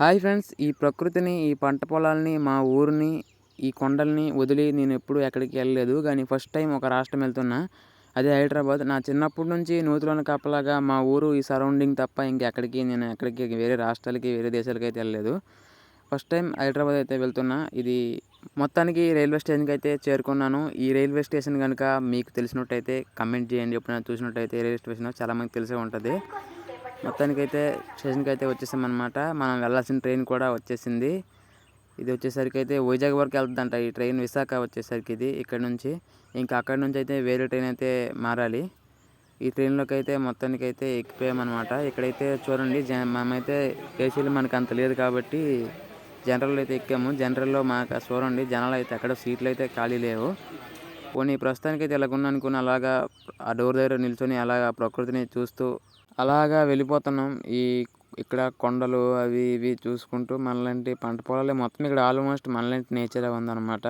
Hi friends ఈ ప్రకృతిని ఈ పంట పొలాల్ని మా ఊరిని ఈ కొండల్ని వదిలి నేను ఎప్పుడు ఎక్కడికి వెళ్ళలేదు. కానీ ఫస్ట్ టైం ఒక రాష్ట్రం వెళ్తున్నా. అదే హైదరాబాద్. నా చిన్నప్పటి నుంచి నూతులోని కప్పలాగా మా ఊరు ఈ సరౌండింగ్ తప్ప ఇంకెక్కడికి నేను ఎక్కడికి వేరే రాష్ట్రాలకి వేరే దేశాలకి అయితే వెళ్ళలేదు. ఫస్ట్ టైం హైదరాబాద్ అయితే వెళ్తున్నా. ఇది మొత్తానికి రైల్వే స్టేషన్కి అయితే చేరుకున్నాను. ఈ రైల్వే స్టేషన్ కనుక మీకు తెలిసినట్టయితే కమెంట్ చేయండి. ఎప్పుడైనా చూసినట్టయితే రైల్వే స్టేషన్ చాలామందికి తెలిసే ఉంటుంది. మొత్తానికి అయితే స్టేషన్కి అయితే వచ్చేసామన్నమాట. మనం వెళ్ళాల్సిన ట్రైన్ కూడా వచ్చేసింది. ఇది వచ్చేసరికి అయితే వైజాగ్ వరకు వెళ్తుందంట ఈ ట్రైన్ విశాఖ వచ్చేసరికి ఇది ఇక్కడ నుంచి. ఇంకా అక్కడ నుంచి అయితే వేరే ట్రైన్ అయితే మారాలి. ఈ ట్రైన్లోకి అయితే మొత్తానికి అయితే ఎక్కిపోయామన్నమాట. ఇక్కడైతే చూడండి జ మనమైతే ఏసీలు మనకు అంత లేదు కాబట్టి జనరల్లో అయితే ఎక్కాము. జనరల్లో మాకు చూడండి జనాలు అయితే అక్కడ సీట్లు అయితే ఖాళీ లేవు. పోనీ ప్రస్తుతానికి అయితే ఇలాగ అనుకుని అలాగా ఆ డోర్ దగ్గర నిల్చొని అలాగా ప్రకృతిని చూస్తూ అలాగా వెళ్ళిపోతున్నాం. ఈ ఇక్కడ కొండలు అవి ఇవి చూసుకుంటూ మనలాంటి పంట పొలాలే మొత్తం ఇక్కడ ఆల్మోస్ట్ మనలాంటి నేచర్ ఉందన్నమాట.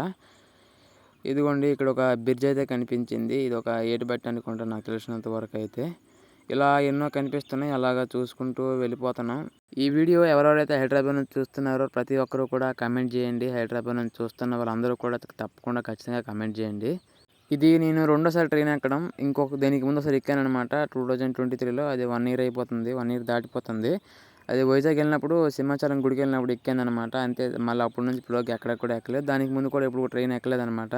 ఇదిగోండి ఇక్కడ ఒక బ్రిడ్జ్ అయితే కనిపించింది. ఇది ఒక ఏటిబట్టి అనుకుంటా నాకు తెలిసినంత వరకు అయితే. ఇలా ఎన్నో కనిపిస్తున్నాయి అలాగా చూసుకుంటూ వెళ్ళిపోతున్నాం. ఈ వీడియో ఎవరెవరైతే హైదరాబాద్ నుంచి చూస్తున్నారో ప్రతి ఒక్కరూ కూడా కమెంట్ చేయండి. హైదరాబాద్ నుంచి చూస్తున్న వాళ్ళందరూ కూడా తప్పకుండా ఖచ్చితంగా కమెంట్ చేయండి. ఇది నేను రెండోసారి ట్రైన్ ఎక్కడం. ఇంకొక దీనికి ముందుసారి ఎక్కాను అనమాట టూ థౌజండ్ ట్వంటీ త్రీలో అది వన్ ఇయర్ అయిపోతుంది. వన్ ఇయర్ దాటిపోతుంది. అది వైజాగ్ వెళ్ళినప్పుడు సింహాచలం గుడికి వెళ్ళినప్పుడు ఎక్కాను అనమాట అంతే మళ్ళీ అప్పటి నుంచి ఇప్పుడు ఎక్కడ కూడా ఎక్కలేదు. దానికి ముందు కూడా ఎప్పుడు ట్రైన్ ఎక్కలేదు అనమాట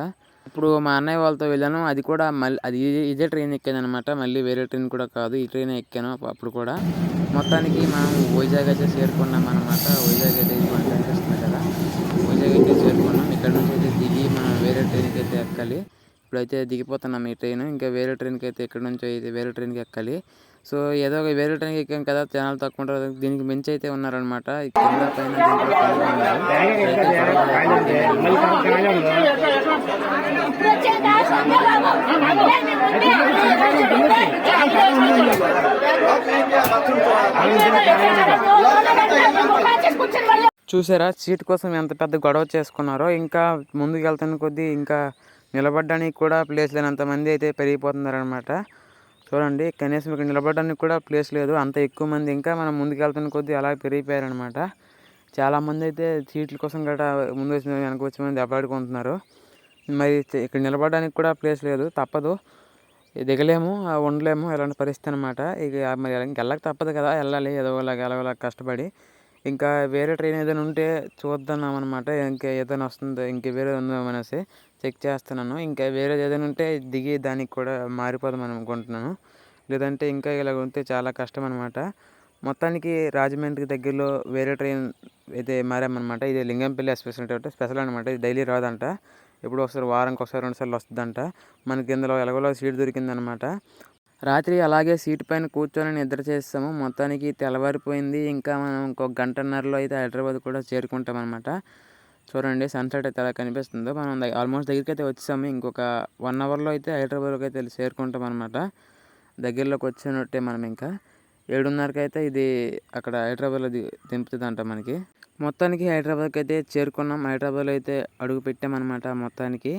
ఇప్పుడు మా అన్నయ్య వాళ్ళతో వెళ్ళాను. అది కూడా మళ్ళీ అది ఇదే ట్రైన్ ఎక్కాను అనమాట మళ్ళీ వేరే ట్రైన్ కూడా కాదు. ఈ ట్రైన్ ఎక్కాను అప్పుడు కూడా. మొత్తానికి మనం వైజాగ్ అయితే చేరుకున్నాం అనమాట వైజాగ్ అయితే ఇది కనిపిస్తుంది కదా. వైజాగ్ అయితే చేరుకున్నాం. ఇక్కడ నుంచి అయితే దిగి మనం వేరే ట్రైన్కి అయితే ఎక్కాలి. ఇప్పుడైతే దిగిపోతున్నాం ఈ ట్రైన్. ఇంకా వేరే ట్రైన్కి అయితే ఇక్కడ నుంచి అయితే వేరే ట్రైన్కి ఎక్కాలి. సో ఏదో ఒక వేరే ట్రైన్కి ఎక్కాం కదా జనాలు తక్కువ ఉంటారు దీనికి మించి అయితే ఉన్నారనమాట కింద పైన చూసారా సీట్ కోసం ఎంత పెద్ద గొడవ చేసుకున్నారో. ఇంకా ముందుకు వెళ్తున్న కొద్దీ ఇంకా నిలబడడానికి కూడా ప్లేస్ లేనంత మంది అయితే పెరిగిపోతున్నారనమాట చూడండి కనీసం ఇక్కడ నిలబడడానికి కూడా ప్లేస్ లేదు. అంత ఎక్కువ మంది ఇంకా మనం ముందుకు వెళ్తున్న కొద్దీ అలా పెరిగిపోయారనమాట చాలామంది అయితే సీట్ల కోసం గట్రా ముందు వచ్చిన వెనక వచ్చిన మంది దెబ్బలాడుకుంటున్నారు మరి ఇక్కడ నిలబడడానికి కూడా ప్లేస్ లేదు. తప్పదు. దిగలేము ఉండలేము ఇలాంటి పరిస్థితి అనమాట ఇక మరి వెళ్ళక తప్పదు కదా వెళ్ళాలి ఏదో ఎలాగోలా కష్టపడి. ఇంకా వేరే ట్రైన్ ఏదైనా ఉంటే చూద్దాం అనమాట ఇంకా ఏదైనా వస్తుందో ఇంక వేరే ఉందామనేసి చెక్ చేస్తున్నాను. ఇంకా వేరేది ఏదైనా ఉంటే దిగి దానికి కూడా మారిపోదాం అనుకుంటున్నాను. లేదంటే ఇంకా ఇలా ఉంటే చాలా కష్టం అనమాట మొత్తానికి రాజమండ్రికి దగ్గరలో వేరే ట్రైన్ అయితే మారామన్నమాట. ఇది లింగంపల్లి ఎక్స్ప్రెస్ స్పెషల్ అనమాట ఇది డైలీ రాదంట. ఎప్పుడు ఒకసారి వారానికి ఒకసారి రెండుసార్లు వస్తుందంట. మనకి ఇందులో ఎలాగోలా సీట్ దొరికిందనమాట రాత్రి అలాగే సీట్ పైన కూర్చొని నిద్ర చేస్తాము. మొత్తానికి తెల్లవారిపోయింది. ఇంకా మనం ఇంకొక గంటన్నరలో అయితే హైదరాబాద్ కూడా చేరుకుంటాం అనమాట చూడండి సన్సెట్ అయితే ఎలా కనిపిస్తుందో. మనం ఆల్మోస్ట్ దగ్గరికి అయితే వచ్చాము ఇంకొక వన్ అవర్లో అయితే హైదరాబాద్కి అయితే చేరుకుంటాం అనమాట దగ్గరలోకి వచ్చినట్టే మనం ఇంకా. ఏడున్నరకి అయితే ఇది అక్కడ హైదరాబాద్లో దింపుతుంది అంట మనకి. మొత్తానికి హైదరాబాద్కి అయితే చేరుకున్నాం. హైదరాబాద్లో అయితే అడుగు పెట్టామన్నమాట మొత్తానికి.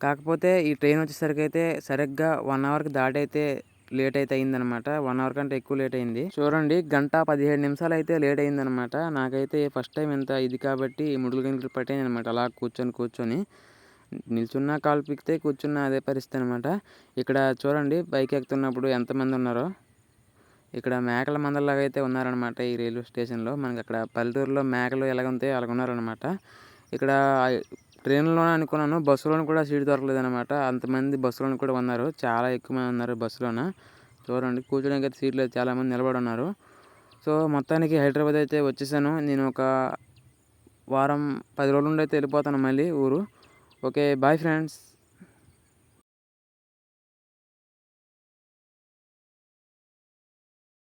కాకపోతే ఈ ట్రైన్ వచ్చేసరికి అయితే సరిగ్గా వన్ అవర్కి దాటైతే లేట్ అయితే అయిందనమాట వన్ అవర్ కంటే ఎక్కువ లేట్ అయింది చూడండి గంట పదిహేడు నిమిషాలు అయితే లేట్ అయిందనమాట నాకైతే ఫస్ట్ టైం ఎంత ఇది కాబట్టి ముడుగులు గంటలు పట్టాయి అనమాట అలా కూర్చొని కూర్చొని నిల్చున్న కాలు పిక్కితే కూర్చున్న అదే పరిస్థితి అనమాట ఇక్కడ చూడండి బైక్ ఎక్కుతున్నప్పుడు ఎంతమంది ఉన్నారో. ఇక్కడ మేకల మందలాగా అయితే ఉన్నారనమాట ఈ రైల్వే స్టేషన్లో. మనకి అక్కడ పల్లెటూరులో మేకలు ఎలాగ ఉంటాయో అలాగ ఉన్నారనమాట ఇక్కడ ట్రైన్లోనే అనుకున్నాను బస్సులోని కూడా సీట్ దొరకలేదనమాట అంతమంది బస్సులోని కూడా ఉన్నారు చాలా ఎక్కువ మంది ఉన్నారు బస్సులోన. చూడండి కూర్చోడానికి అయితే సీట్లు చాలామంది నిలబడి ఉన్నారు. సో మొత్తానికి హైదరాబాద్ అయితే వచ్చేసాను. నేను ఒక వారం పది రోజుల నుండి అయితే వెళ్ళిపోతాను మళ్ళీ ఊరు. Okay bye friends.